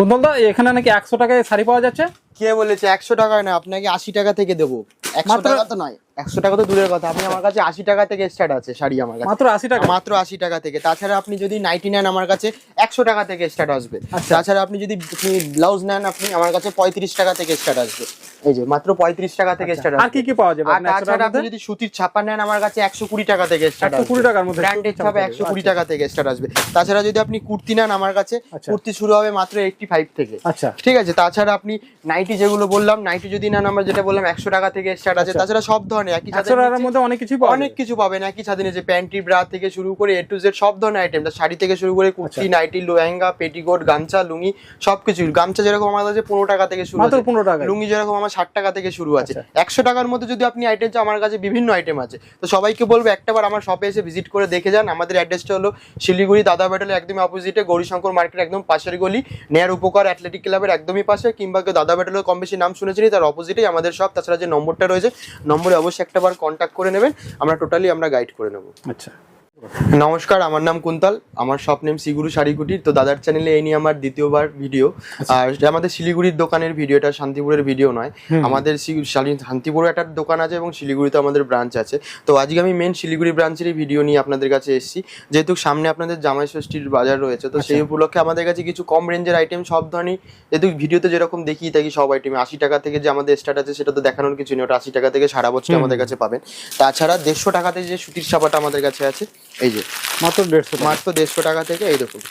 কুন্তল দা এখানে নাকি একশো টাকায় শাড়ি পাওয়া যাচ্ছে? কে বলেছে একশো টাকায় না আপনাকে আশি টাকা থেকে দেবো। একশো টাকা তো নয় একশো টাকা তো দূরের কথা। আপনি আমার কাছে আশি টাকা থেকে স্টার্ট আছে শাড়ি আমার কাছে। মাত্র আশি টাকা? মাত্র আশি টাকা থেকে। তাছাড়া আপনি যদি নাইটি নেন আমার কাছে একশো টাকা থেকে স্টার্ট আসবে। আচ্ছা। তাছাড়া আপনি যদি ব্লাউজ নেন আপনি আমার কাছে পঁয়ত্রিশ টাকা থেকে স্টার্ট আসবে। এই যে মাত্র পঁয়ত্রিশ টাকা থেকে স্টার্ট আর কি কি পাওয়া যাবে আর তাছাড়া আপনি যদি সুতির ছাপা নেন আমার কাছে একশো কুড়ি টাকা থেকে স্টার্ট 120 টাকার মধ্যে ব্র্যান্ডেড ছাপা একশো কুড়ি আচ্ছা। টাকা থেকে স্টার্ট আসবে। তাছাড়া যদি আপনি কুর্তি নেন আমার কাছে আচ্ছা। কুর্তি শুরু হবে মাত্র এইটটি ফাইভ থেকে। আচ্ছা। ঠিক আছে তাছাড়া আপনি নাইটি যেগুলো বললাম নাইটি যদি নেন আমরা যেটা বললাম একশো টাকা থেকে স্টার্ট আছে আচ্ছা। তাছাড়া সব ধরনের একই ছাদের মধ্যে অনেক কিছু অনেক। কিছু পাবেন একই ছাদে নিচে প্যান্টি ব্রা থেকে শুরু করে এ টু জেড সব ধরনের আইটেম শাড়ি থেকে শুরু করে কুর্তি। নাইটি লেহেঙ্গা পেটিকোট গামছা লুঙ্গি সবকিছু গামছা যেরকম আমার কাছে পনেরো টাকা থেকে শুরু মাত্র পনেরো টাকা লুঙ্গি যেরকম আমার ষাট টাকা থেকে শুরু আছে আচ্ছা। একশো টাকার মধ্যে যদি আপনি আইটেম চান আমার কাছে বিভিন্ন আইটেম আছে তো সবাইকে বলব একটাবার আমার শপে এসে ভিজিট করে দেখে যান আমাদের অ্যাড্রেসটা হলো শিলিগুড়ি দাদা ব্যাটেলের একদমই অপোজিটে গৌরীশঙ্কর মার্কেট একদম পাশের গলি নেয়ার উপকার অ্যাথলেটিক ক্লাবের একদমই পাশে কিংবা কেউ দাদা ব্যাটেলের কম বেশি নাম শুনেছেন তার অপোজিটেই আমাদের সব, তাছাড়া যে নম্বরটা রয়েছে, নম্বরে অবশ্যই একটাবার কন্ট্যাক্ট করে নেবেন, আমরা টোটালি আমরা গাইড করে নেব। আচ্ছা। নমস্কার আমার নাম কুন্তল। আমার শপ নেম সিগুরু শাড়িকুটির তো দাদার চ্যানেলে এই নিয়ে আমার দ্বিতীয়বার ভিডিও আর আমাদের শিলিগুড়ির দোকানের ভিডিওটা শান্তিপুরের ভিডিও নয়। আমাদের শান্তিপুরে একটা দোকান আছে এবং শিলিগুড়িতে আমাদের ব্রাঞ্চ আছে। তো আজকে আমি মেন শিলিগুড়ি ব্রাঞ্চেরই ভিডিও নিয়ে আপনাদের কাছে এসেছি। যেহেতু সামনে আপনাদের জামাই ষষ্ঠীর বাজার রয়েছে তো সেই উপলক্ষে আমাদের কাছে কিছু কম রেঞ্জের আইটেম সব ধরনের যেহেতু ভিডিওতে যেরকম দেখিয়ে থাকি সব আইটেম আশি টাকা থেকে যে আমাদের স্টার্ট আছে সেটা তো দেখানোর কিছু নেই। ওটা আশি টাকা থেকে সারা বছর আমাদের কাছে পাবেন। তাছাড়া দেড়শো টাকাতে যে সুতির সাপাটা আমাদের কাছে আছে এই যে মাত্র দেড়শো মাত্র দেড়শো টাকা থেকে এই দেখুন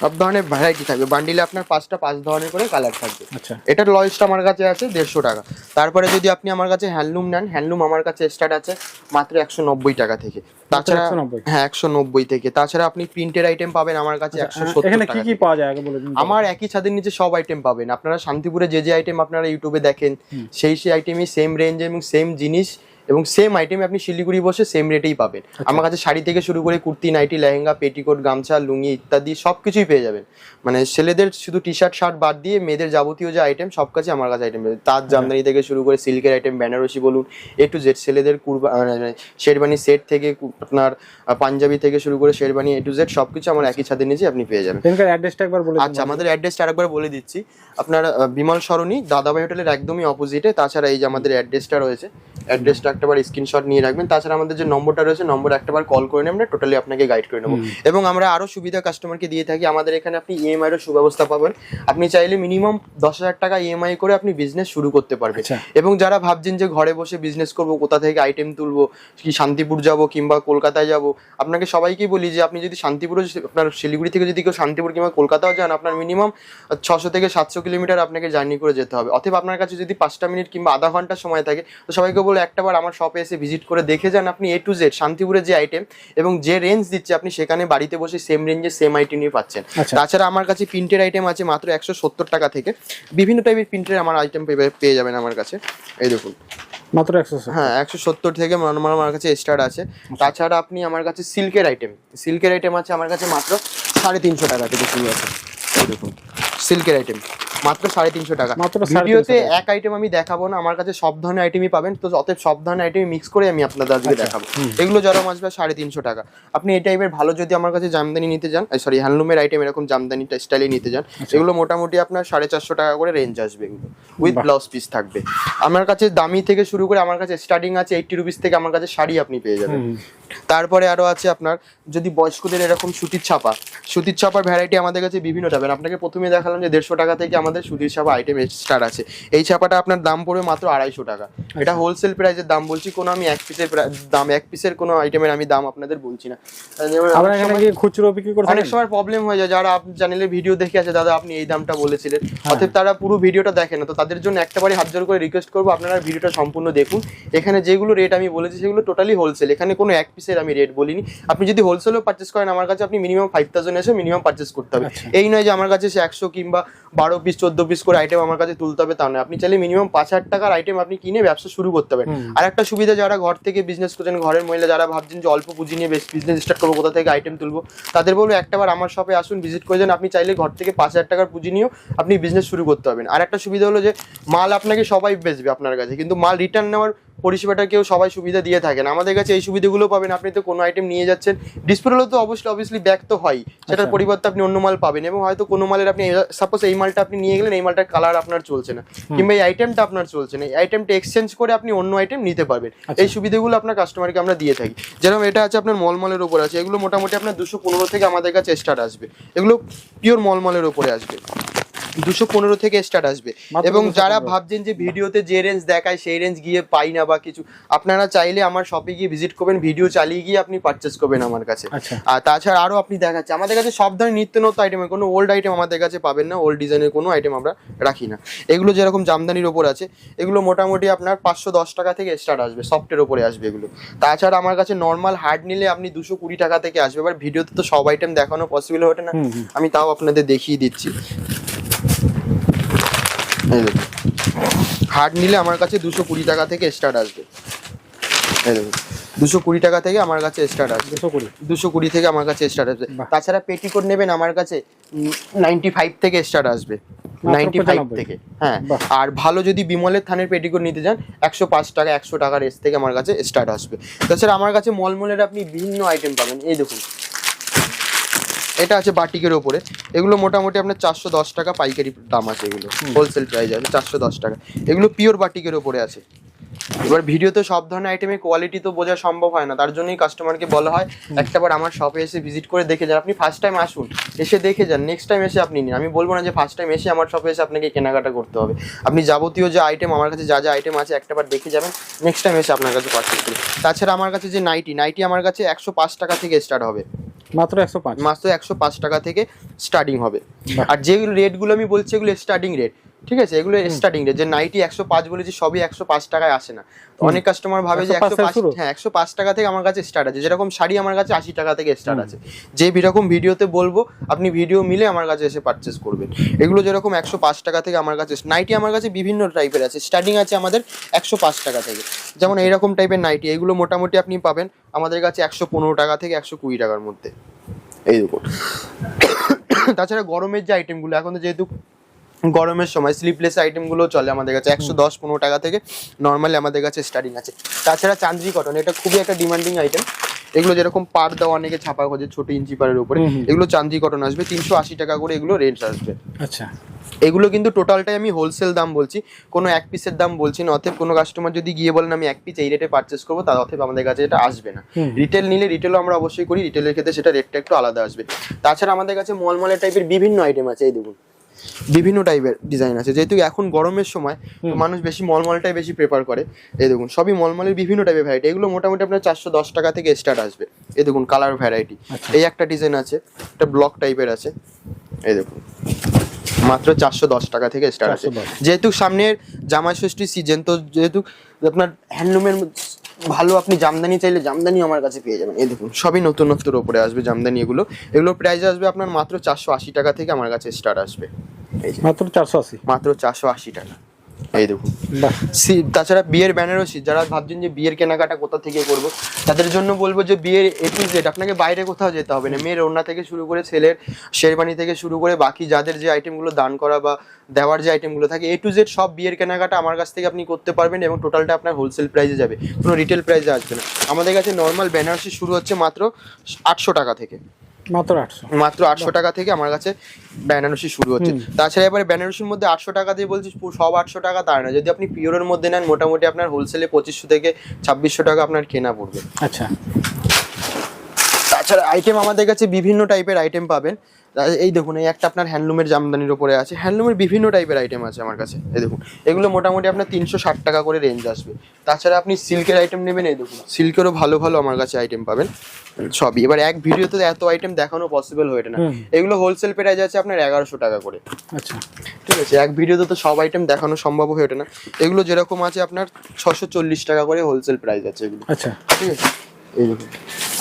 সব ধরনের ভ্যারাইটি থাকবে। বান্ডিলে আপনার পাঁচটা পাঁচ ধরনের করে কালার থাকবে। আচ্ছা। এটার লয়েসটা আমার কাছে আছে দেড়শো টাকা। তারপরে যদি আপনি আমার কাছে হ্যান্ডলুম নেন হ্যান্ডলুম আমার কাছে স্টার্ট আছে মাত্র একশো নব্বই টাকা থেকে। তাছাড়া হ্যাঁ একশো নব্বই থেকে। তাছাড়া আপনি প্রিন্টের আইটেম পাবেন আমার কাছে একশো আহ, সত্তর এখানে কি টাকা কি পাওয়া যায় আগে বলে দিন আমার একই ছাদের নিচে সব আইটেম পাবেন। আপনারা শান্তিপুরে যে যে আইটেম আপনারা ইউটিউবে দেখেন সেই সেই আইটেমই সেম রেঞ্জ এবং সেম জিনিস এবং সেম আইটেম আপনি শিলিগুড়ি বসে সেম রেটেই পাবেন। আমার কাছে শাড়ি থেকে শুরু করে কুর্তি নাইটি লেহেঙ্গা পেটিকোট গামছা লুঙ্গি ইত্যাদি সব কিছুই পেয়ে যাবেন। মানে ছেলেদের শুধু টি শার্ট শার্ট বাদ দিয়ে মেয়েদের যাবতীয় যে আইটেম সব কাছে আমার কাছে আইটেম পেয়ে তার জামদানি থেকে শুরু করে সিল্কের আইটেম বেনারসি বলুন এ টু জেড ছেলেদের কুরবা মানে শেরবানি সেট থেকে আপনার পাঞ্জাবি থেকে শুরু করে শেরবানি এ টু জেড সব কিছু আমার একই ছাদের নিচে আপনি পেয়ে যাবেন। অ্যাড্রেসটা একবার বলে আচ্ছা আমাদের অ্যাড্রেসটা আরেকবার বলে দিচ্ছি। আপনার বিমল সরণি দাদাভাই হোটেলের একদমই অপোজিটে তাছাড়া এই যে আমাদের অ্যাড্রেসটা রয়েছে অ্যাড্রেসটা একটাবার স্ক্রিনশট নিয়ে রাখবেন। তাছাড়া আমাদের যে নম্বরটা রয়েছে নম্বর একটাবার কল করে নেবেন টোটালি আপনাকে গাইড করে নেব। এবং আমরা আরও সুবিধা কাস্টমারকে দিয়ে থাকি আমাদের এখানে আপনি ইএমআই এর সুব্যবস্থা পাবেন। আপনি চাইলে মিনিমাম দশ হাজার টাকা ইএমআই করে আপনি বিজনেস শুরু করতে পারবেন। আচ্ছা। এবং যারা ভাবছেন যে ঘরে বসে বিজনেস করব কোথা থেকে আইটেম তুলবো কি শান্তিপুর যাব কিংবা কলকাতায় যাব আপনাকে সবাইকেই বলি যে আপনি যদি শান্তিপুরে আপনার শিলিগুড়ি থেকে যদি কেউ শান্তিপুর কিংবা কলকাতাও যান আপনার মিনিমাম ছশো থেকে সাতশো কিলোমিটার আপনাকে জার্নি করে যেতে হবে। অথবা আপনার কাছে যদি পাঁচটা মিনিট কিংবা আধা ঘণ্টা সময় থাকে তো সবাইকে বলে একটাবার আমার শপে এসে ভিজিট করে দেখে যান আপনি এ টু জেড শান্তিপুরের যে আইটেম এবং যে রেঞ্জ দিচ্ছে আপনি সেখানে বাড়িতে বসে সেম রেঞ্জে সেম আইটেমই পাচ্ছেন। আচ্ছা। তাছাড়া আমার কাছে প্রিন্টের আইটেম আছে মাত্র একশো সত্তর টাকা থেকে। বিভিন্ন টাইপের প্রিন্টের আমার আইটেম পেয়ে যাবেন আমার কাছে। এই দেখুন। মাত্র একশো হ্যাঁ একশো সত্তর থেকে নর্মাল আমার কাছে স্টার্ট আছে। তাছাড়া আপনি আমার কাছে সিল্কের আইটেম সিল্কের আইটেম আছে আমার কাছে মাত্র সাড়ে তিনশো টাকা থেকে শুরু আছে। এই দেখুন সিল্কের আইটেম মাত্র সাড়ে তিনশো টাকা। মাত্র ভিডিওতে এক আইটেম আমি দেখাবো না আমার কাছে সব ধরনের আইটেমই পাবেন তো অতএব সব ধরনের আইটেম মিক্স করে আমি আপনাদের আজকে আচ্ছা, দেখাবো। এগুলো জরম আসবে সাড়ে তিনশো টাকা। আপনি এই টাইপের ভালো যদি আমার কাছে জামদানি নিতে যান সরি হ্যান্ডলুমের আইটেম এরকম জামদানি স্টাইলে নিতে যান আচ্ছা। এগুলো মোটামুটি আপনার সাড়ে চারশো টাকা করে রেঞ্জ আসবে এগুলো। উইথ। ব্লাউজ পিস থাকবে। আমার কাছে দামি থেকে শুরু করে আমার কাছে স্টার্টিং আছে এইটটি রুপিস থেকে আমার কাছে শাড়ি আপনি পেয়ে যাবেন। তারপরে আরও আছে আপনার যদি বয়স্কদের এরকম সুতির ছাপা সুতির ছাপার ভ্যারাইটি আমাদের কাছে বিভিন্ন পাবেন আপনাকে প্রথমে দেখালাম যে দেড়শো টাকা থেকে আমাদের সুতির ছাপা আইটেম স্টার্ট আছে। এই ছাপাটা আপনার দাম পড়বে মাত্র আড়াইশো টাকা। এটা হোলসেল প্রাইসের দাম বলছি কোনো আমি এক পিসের দাম এক পিসের কোনো আইটেমের আমি দাম আপনাদের বলছি না। খুচরো বিক্রি করে অনেক সময় প্রবলেম হয়ে যায়। যারা আপনি চ্যানেলে ভিডিও দেখে আছে দাদা আপনি এই দামটা বলেছিলেন। হ্যাঁ। অতএব তারা পুরো ভিডিওটা দেখে না। তো তাদের জন্য একটাবারই হাত জোর করে রিকোয়েস্ট করব আপনারা ভিডিওটা সম্পূর্ণ দেখুন। এখানে যেগুলো রেট আমি বলেছি সেগুলো টোটালি হোলসেল এখানে কোনো এক পিসের আমি রেট বলিনি। আপনি যদি হোলসেলও পারচেস করেন আমার কাছে আপনি মিনিমাম ফাইভ থাউজেন্ড এসে মিনিমাম পারচেস করতে হবে। আচ্ছা। এই নয় যে আমার কাছে সে একশো কিংবা বারো পিস চোদ্দ পিস করে আইটেম আমার কাছে তুলতে হবে তা নয়। আপনি চাইলে মিনিমাম পাঁচ হাজার টাকার আইটেম আপনি কিনে ব্যবসা শুরু করতে পারেন। আর একটা সুবিধা যারা ঘর থেকে বিজনেস করছেন ঘরের মহিলা যারা ভাবছেন যে অল্প পুঁজি নিয়ে বেশ বিজনেস স্টার্ট করব কোথা থেকে আইটেম তুলবো তাদের বলব একটা বার আমার শপে আসুন ভিজিট করে যান। আপনি চাইলে ঘর থেকে পাঁচ হাজার টাকার পুঁজি নিয়েও আপনি বিজনেস শুরু করতে পারবেন। আর একটা সুবিধা হলো যে মাল আপনাকে সবাই বেচবে আপনার কাছে কিন্তু মাল রিটার্ন নেওয়ার পরিষেবাটা কেউ সবাই সুবিধা দিয়ে থাকেন। আমাদের কাছে এই সুবিধাগুলো পাবেন। আপনি তো কোনো আইটেম নিয়ে যাচ্ছেন। ডিসপ্লে তো অবশ্যই অবভিয়াসলি ব্যাক তো হয়। সেটার আচ্ছা। পরিবর্তে আপনি অন্য মাল পাবেন এবং হয়তো কোনো মালের আপনি সাপোজ এই মালটা আপনি নিয়ে গেলেন এই মালটার কালার আপনার চলছে না। কিংবা এই আইটেমটা আপনার চলছে না। এই আইটেমটা এক্সচেঞ্জ করে আপনি অন্য আইটেম নিতে পারবেন। আচ্ছা। এই সুবিধাগুলো আপনার কাস্টমারকে আমরা দিয়ে থাকি। যেরকম এটা আছে আপনার মলমলের উপর আছে। এগুলো মোটামুটি আপনার দুশো পনেরো থেকে আমাদের কাছে স্টার্ট আসবে। এগুলো পিওর মলমলের উপরে আসবে। দুশো পনেরো থেকে স্টার্ট আসবে। এবং যারা ভাবছেন যে ভিডিওতে যে রেঞ্জ দেখায় সেই রেঞ্জ গিয়ে পাই না বা কিছু আপনারা চাইলে আমার শপে গিয়ে ভিজিট করবেন ভিডিও চালিয়ে গিয়ে আপনি পারচেস করবেন আমার কাছে। আচ্ছা। আর তাছাড়া আরও আপনি দেখাচ্ছে আমাদের কাছে সব ধরনের নিত্য নতুন আইটেমের কোনো ওল্ড আইটেম আমাদের কাছে পাবেন না ওল্ড ডিজাইনের কোনো আইটেম আমরা রাখি না। এগুলো যেরকম জামদানির ওপর আছে এগুলো মোটামুটি আপনার পাঁচশো দশ টাকা থেকে স্টার্ট আসবে সফটের ওপরে আসবে এগুলো। তাছাড়া আমার কাছে নর্মাল হার্ড নিলে আপনি দুশো কুড়ি টাকা থেকে আসবে এবার ভিডিওতে তো সব আইটেম দেখানো পসিবল ওঠে না। আমি তাও আপনাদের দেখিয়ে দিচ্ছি। হার্ড নিলে আমার কাছে দুশো কুড়ি টাকা থেকে স্টার্ট আসবে। দুশো কুড়ি টাকা থেকে আমার কাছে স্টার্ট আসবে। দুশো কুড়ি। দুশো কুড়ি থেকে আমার কাছে স্টার্ট আসবে। তাছাড়া পেটিকোট নেবেন আমার কাছে নাইনটি ফাইভ থেকে স্টার্ট আসবে। নাইনটি ফাইভ থেকে। হ্যাঁ। আর ভালো যদি বিমলের থানের পেটিকোট নিতে যান একশো পাঁচ টাকা একশো টাকার এস থেকে আমার কাছে স্টার্ট আসবে। তাছাড়া আমার কাছে মলমলের আপনি বিভিন্ন আইটেম পাবেন। এই দেখুন। এটা আছে বাটিকের ওপরে এগুলো মোটামুটি আপনার চারশো দশ টাকা পাইকারি দাম আছে এগুলো। হোলসেল প্রাইস আছে চারশো দশ টাকা। এগুলো পিওর বাটিকের ওপরে আছে। এবার ভিডিওতে সব ধরনের আইটেমের কোয়ালিটি তো বোঝা সম্ভব হয় না। তার জন্যই কাস্টমারকে বলা হয় একটাবার আমার শপে এসে ভিজিট করে দেখে যান। আপনি ফার্স্ট টাইম আসুন এসে দেখে যান। নেক্সট টাইম এসে আপনি নিন। আমি বলব না যে ফার্স্ট টাইম এসে আমার শপে এসে আপনাকে কেনাকাটা করতে হবে। আপনি যাবতীয় যে আইটেম আমার কাছে যা যা আইটেম আছে একটাবার দেখে যাবেন। নেক্সট টাইম এসে আপনার কাছে পারচেস করুন। তাছাড়া আমার কাছে যে নাইটি নাইটি আমার কাছে একশো পাঁচ টাকা থেকে স্টার্ট হবে। মাত্র একশো পাঁচ। মাত্র একশো পাঁচ টাকা থেকে স্টার্টিং হবে। আর যেগুলো রেটগুলো আমি বলছি এগুলো স্টার্টিং রেট ঠিক আছে? এগুলো স্টার্টিং রেট যে নাইটি একশো পাঁচ বলেছি সবই একশো পাঁচ টাকায় আসে না। অনেক কাস্টমার ভাবে যে একশো পাঁচ হ্যাঁ একশো পাঁচ টাকা থেকে আমার কাছে স্টার্ট আছে। যেরকম শাড়ি আমার কাছে আশি টাকা থেকে স্টার্ট আছে। যে যেরকম ভিডিওতে বলব আপনি ভিডিও মিলে আমার কাছে এসে পারচেস করবেন। এগুলো যেরকম একশো পাঁচ টাকা থেকে আমার কাছে নাইটি আমার কাছে বিভিন্ন টাইপের আছে। স্টার্টিং আছে আমাদের একশো পাঁচ টাকা থেকে। যেমন এইরকম টাইপের নাইটি এগুলো মোটামুটি আপনি পাবেন আমাদের কাছে একশো পনেরো টাকা থেকে একশো কুড়ি টাকার মধ্যে। এই দেখুন। তাছাড়া গরমের যে আইটেমগুলো এখন যেহেতু গরমের সময় স্লিপলেস আইটেমগুলো চলে আমাদের কাছে। একশো দশ পনেরো টাকা থেকে নর্মালি আমাদের কাছে স্টার্টিং আছে। তাছাড়া চান্দ্রি কটন এটা খুবই একটা ডিমান্ডিং আইটেম এগুলো যেরকম পার দেওয়া অনেকে ছাপা খোঁজে ছোট ইঞ্চি পারের উপরে। এগুলো চান্দি কটন আসবে তিনশো আশি টাকা করে এগুলো রেঞ্জ আসবে। আচ্ছা। এগুলো কিন্তু টোটালটাই আমি হোলসেল দাম বলছি কোনো এক পিসের দাম বলছি না অতএব কোনো কাস্টমার যদি গিয়ে বলেন আমি এক পিস এই রেটে পারচেস করব তার অতএব আমাদের কাছে এটা আসবে না। রিটেল নিলে রিটেলও আমরা অবশ্যই করি রিটেলের ক্ষেত্রে সেটা রেটটা একটু আলাদা আসবে। তাছাড়া আমাদের কাছে মলমলের টাইপের বিভিন্ন আইটেম আছে এই দেখুন। বিভিন্ন টাইপের ডিজাইন আছে। যেহেতু এখন গরমের সময় তো মানুষ বেশি মলমলটাই বেশি প্রেফার করে। এই দেখুন সবই মলমলের বিভিন্ন টাইপের ভ্যারাইটি এগুলো মোটামুটি আপনার চারশো দশ টাকা থেকে স্টার্ট আসবে। এই দেখুন কালার ভ্যারাইটি আচ্ছা। এই একটা ডিজাইন আছে একটা ব্লক টাইপের আছে। এই দেখুন মাত্র চারশো দশ টাকা থেকে স্টার্ট আছে যেহেতু সামনের জামাই ষষ্ঠী সিজন তো যেহেতু আপনার হ্যান্ডলুমের ভালো আপনি জামদানি চাইলে জামদানি আমার কাছে পেয়ে যাবেন। এই দেখুন সবই নতুনত্বর ওপরে আসবে জামদানি এগুলো। এগুলোর প্রাইস আসবে আপনার মাত্র চারশো আশি টাকা থেকে আমার কাছে স্টার্ট আসবে। মাত্র চারশো আশি? মাত্র চারশো আশি টাকা। এই দেখুন। তাছাড়া বিয়ের বেনারসি যারা ভাবছেন যে বিয়ের কেনাকাটা কোথা থেকে করব তাদের জন্য বলব যে বিয়ের এ টু জেড আপনাকে বাইরে কোথাও যেতে হবে না। মেয়ের ওড়না থেকে শুরু করে ছেলের শেরবানি থেকে শুরু করে বাকি যাদের যে আইটেমগুলো দান করা বা দেওয়ার যে আইটেমগুলো থাকে এ টু জেড সব বিয়ের কেনাকাটা আমার কাছ থেকে আপনি করতে পারবেন এবং টোটালটা আপনার হোলসেল প্রাইসে যাবে। কোনো রিটেল প্রাইসে আসবে না। আমাদের কাছে নর্মাল বেনারসি শুরু হচ্ছে মাত্র আটশো টাকা থেকে। মাত্র আটশো। মাত্র আটশো টাকা থেকে আমার কাছে বেনারসি শুরু হচ্ছে। তাছাড়া এবারে বেনারসির মধ্যে আটশো টাকা দিয়ে বলছি সব আটশো টাকা তার না যদি আপনি পিওরের মধ্যে নেন মোটামুটি আপনার হোলসেলে পঁচিশশো থেকে ছাব্বিশশো টাকা আপনার কেনা পড়বে। আচ্ছা। তাছাড়া আইটেম আমাদের কাছে বিভিন্ন টাইপের আইটেম পাবেন। এই দেখুন এই একটা আপনার হ্যান্ডলুমের জামদানির ওপরে আছে। হ্যান্ডলুমের বিভিন্ন টাইপের আইটেম আছে আমার কাছে। এই দেখুন এগুলো মোটামুটি আপনার তিনশো ষাট টাকা করে রেঞ্জ আসবে। তাছাড়া আপনি সিল্কের আইটেম নেবেন এই দেখুন সিল্কেরও ভালো ভালো আমার কাছে আইটেম পাবেন। সবই। এবার এক ভিডিওতে এত আইটেম দেখানো পসিবল হয়ে ওঠে না। এগুলো হোলসেল প্রাইস আছে আপনার এগারোশো টাকা করে। আচ্ছা। ঠিক আছে এক ভিডিওতে তো সব আইটেম দেখানো সম্ভব হয়ে ওঠে না। এগুলো যেরকম আছে আপনার ছশো চল্লিশ টাকা করে হোলসেল প্রাইস আছে এগুলো। আচ্ছা। ঠিক আছে? এই দেখুন।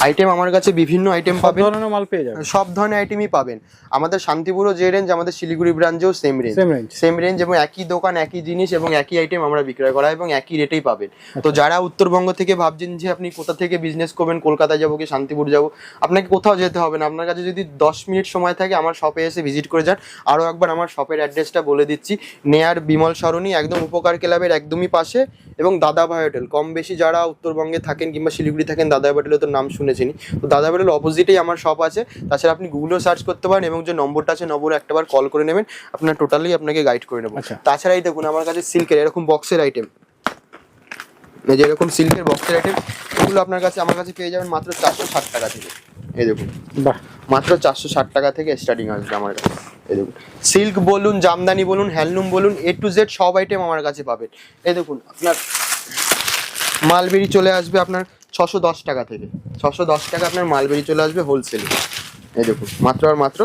আইটেম আমার কাছে বিভিন্ন আইটেম সব পাবেন। ধরনের মাল পেয়ে যাবেন। সব ধরনের আইটেমই পাবেন। আমাদের শান্তিপুরও যে রেঞ্জ আমাদের শিলিগুড়ি ব্রাঞ্চেও সেম রেঞ্জ সেম রেঞ্জ এবং একই দোকান একই জিনিস এবং একই আইটেম আমরা বিক্রয় করা এবং একই রেটেই পাবেন। তো যারা উত্তরবঙ্গ থেকে ভাবছেন যে আপনি কোথা থেকে বিজনেস করবেন কলকাতা যাব কি শান্তিপুর যাব আপনাকে কোথাও যেতে হবে না। আপনার কাছে যদি দশ মিনিট সময় থাকে আমার শপে এসে ভিজিট করে যান। আরও একবার আমার শপের অ্যাড্রেসটা বলে দিচ্ছি। নেয়ার বিমল সরণি একদম উপকার ক্লাবের একদমই পাশে এবং দাদাভাই হোটেল কম বেশি যারা উত্তরবঙ্গে থাকেন কিংবা শিলিগুড়ি থাকেন দাদাভাই হোটেলে তো নাম শুনেছেনই তো দাদা হোটেল অপোজিটেই আমার শপ আছে। তাছাড়া আপনি গুগলেও সার্চ করতে পারেন এবং যে নম্বরটা আছে নম্বরে একটাবার কল করে নেবেন। আপনার টোটালি আপনাকে গাইড করে নেব। আচ্ছা। তাছাড়া এই দেখুন আমার কাছে সিল্কের এরকম বক্সের আইটেম এই যে এরকম সিল্কের বক্সের আইটেম এগুলো আপনার কাছে আমার কাছে পেয়ে যাবেন মাত্র চারশো ষাট টাকা থেকে। এই দেখুন। মাত্র চারশো ষাট টাকা থেকে স্টার্টিং আসবে আমার কাছে। এই দেখুন। সিল্ক বলুন জামদানি বলুন হ্যান্ডলুম বলুন এ টু জেড সব আইটেম আমার কাছে পাবেন। এই দেখুন আপনার মালবেরি চলে আসবে আপনার ছশো দশ টাকা থেকে। ছশো দশ টাকা আপনার মালবেরি চলে আসবে হোলসেলে এই দেখুন মাত্র আর মাত্র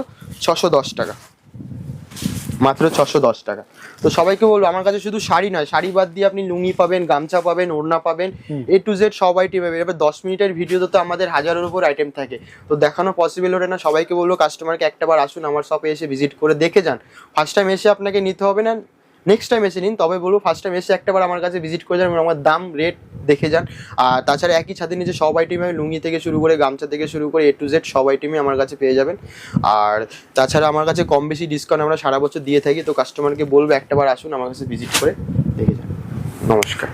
ছশো দশ টাকা। মাত্র ছশো দশ টাকা। তো সবাইকে বলব আমার কাছে শুধু শাড়ি নয় শাড়ি বাদ দিয়ে আপনি লুঙ্গি পাবেন গামছা পাবেন ওড়না পাবেন এ টু জেড সব আইটেম পাবেন এবার দশ মিনিটের ভিডিওতে তো আমাদের হাজারের উপর আইটেম থাকে। তো দেখানো পসিবল ওঠে না সবাইকে বলব কাস্টমারকে একটাবার আসুন আমার শপে এসে ভিজিট করে দেখে যান। ফার্স্ট টাইম এসে আপনাকে নিতে হবে না নেক্সট টাইম এসে নিন, তবে বলব ফার্স্ট টাইম এসে একটাবার আমার কাছে ভিজিট করে যান এবং আমার দাম রেট দেখে যান। আর তাছাড়া একই ছাদের নিচে সব আইটেমে আমি লুঙ্গি থেকে শুরু করে, গামছা থেকে শুরু করে এ টু জেড সব আইটেমই আমার কাছে পেয়ে যাবেন। আর তাছাড়া আমার কাছে কম বেশি ডিসকাউন্ট আমরা সারা বছর দিয়ে থাকি, তো কাস্টমারকে বলব একটাবার আসুন আমার কাছে ভিজিট করে দেখে যান। নমস্কার।